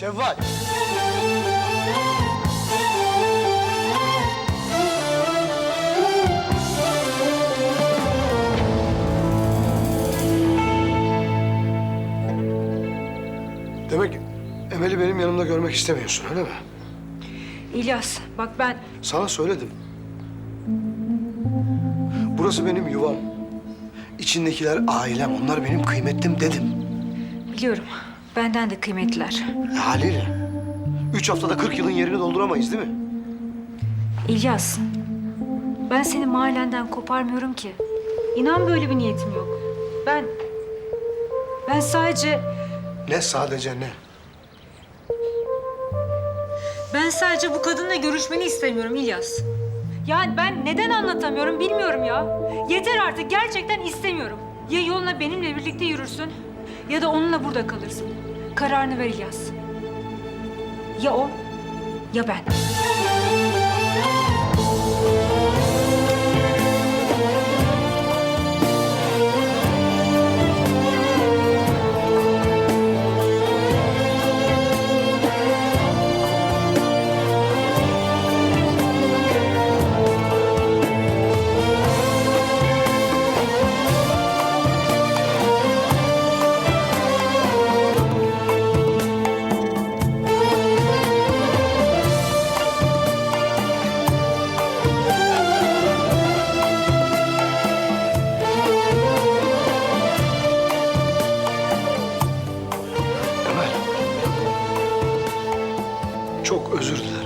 Şevval. Demek Emel'i benim yanımda görmek istemiyorsun öyle mi? İlyas bak ben Sana söyledim. Burası benim yuvam. İçindekiler ailem, onlar benim kıymetlim dedim. biliyorum benden de kıymetliler. Haliyle. Üç haftada 40 yılın yerini dolduramayız değil mi? İlyas ben seni mahallenden koparmıyorum ki. İnan böyle bir niyetim yok. Ben ben sadece Ne sadece ne? ben sadece bu kadınla görüşmeni istemiyorum İlyas. Yani ben neden anlatamıyorum bilmiyorum ya. Yeter artık gerçekten istemiyorum. Ya yoluna benimle birlikte yürürsün ya da onunla burada kalırsın. Kararını ver İlyas. Ya o ya ben. Çok özür dilerim.